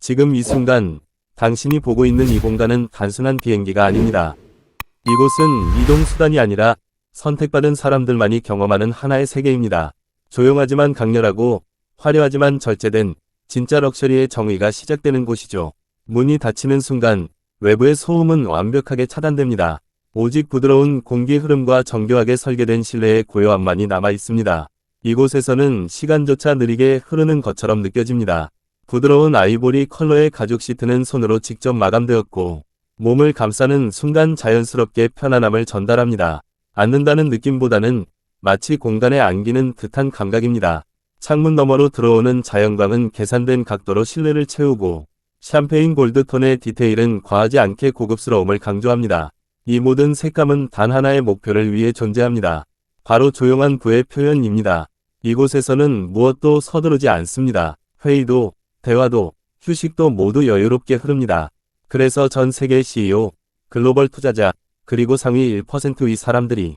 지금 이 순간 당신이 보고 있는 이 공간은 단순한 비행기가 아닙니다. 이곳은 이동수단이 아니라 선택받은 사람들만이 경험하는 하나의 세계입니다. 조용하지만 강렬하고 화려하지만 절제된 진짜 럭셔리의 정의가 시작되는 곳이죠. 문이 닫히는 순간 외부의 소음은 완벽하게 차단됩니다. 오직 부드러운 공기 흐름과 정교하게 설계된 실내의 고요함만이 남아 있습니다. 이곳에서는 시간조차 느리게 흐르는 것처럼 느껴집니다. 부드러운 아이보리 컬러의 가죽 시트는 손으로 직접 마감되었고 몸을 감싸는 순간 자연스럽게 편안함을 전달합니다. 앉는다는 느낌보다는 마치 공간에 안기는 듯한 감각입니다. 창문 너머로 들어오는 자연광은 계산된 각도로 실내를 채우고 샴페인 골드톤의 디테일은 과하지 않게 고급스러움을 강조합니다. 이 모든 색감은 단 하나의 목표를 위해 존재합니다. 바로 조용한 부의 표현입니다. 이곳에서는 무엇도 서두르지 않습니다. 회의도, 대화도, 휴식도 모두 여유롭게 흐릅니다. 그래서 전 세계 CEO, 글로벌 투자자, 그리고 상위 1%의 사람들이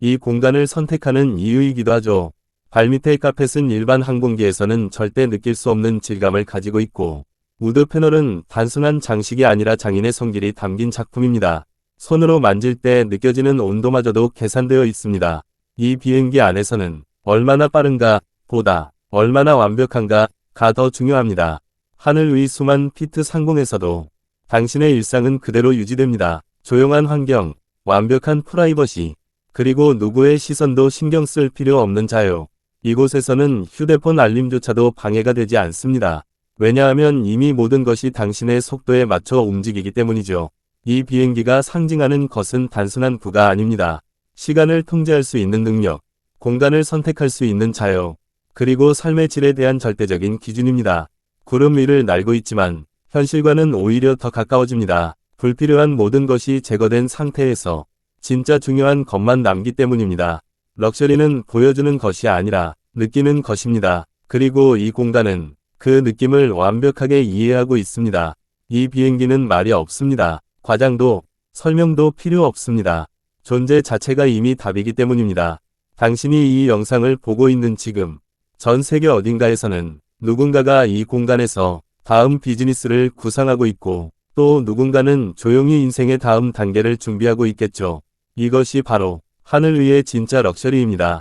이 공간을 선택하는 이유이기도 하죠. 발밑의 카펫은 일반 항공기에서는 절대 느낄 수 없는 질감을 가지고 있고, 우드 패널은 단순한 장식이 아니라 장인의 손길이 담긴 작품입니다. 손으로 만질 때 느껴지는 온도마저도 계산되어 있습니다. 이 비행기 안에서는 얼마나 빠른가, 보다 얼마나 완벽한가 가 더 중요합니다. 하늘 위 수만 피트 상공에서도 당신의 일상은 그대로 유지됩니다. 조용한 환경, 완벽한 프라이버시, 그리고 누구의 시선도 신경 쓸 필요 없는 자유. 이곳에서는 휴대폰 알림조차도 방해가 되지 않습니다. 왜냐하면 이미 모든 것이 당신의 속도에 맞춰 움직이기 때문이죠. 이 비행기가 상징하는 것은 단순한 부가 아닙니다. 시간을 통제할 수 있는 능력, 공간을 선택할 수 있는 자유, 그리고 삶의 질에 대한 절대적인 기준입니다. 구름 위를 날고 있지만 현실과는 오히려 더 가까워집니다. 불필요한 모든 것이 제거된 상태에서 진짜 중요한 것만 남기 때문입니다. 럭셔리는 보여주는 것이 아니라 느끼는 것입니다. 그리고 이 공간은 그 느낌을 완벽하게 이해하고 있습니다. 이 비행기는 말이 없습니다. 과장도 설명도 필요 없습니다. 존재 자체가 이미 답이기 때문입니다. 당신이 이 영상을 보고 있는 지금 전 세계 어딘가에서는 누군가가 이 공간에서 다음 비즈니스를 구상하고 있고 또 누군가는 조용히 인생의 다음 단계를 준비하고 있겠죠. 이것이 바로 하늘 위의 진짜 럭셔리입니다.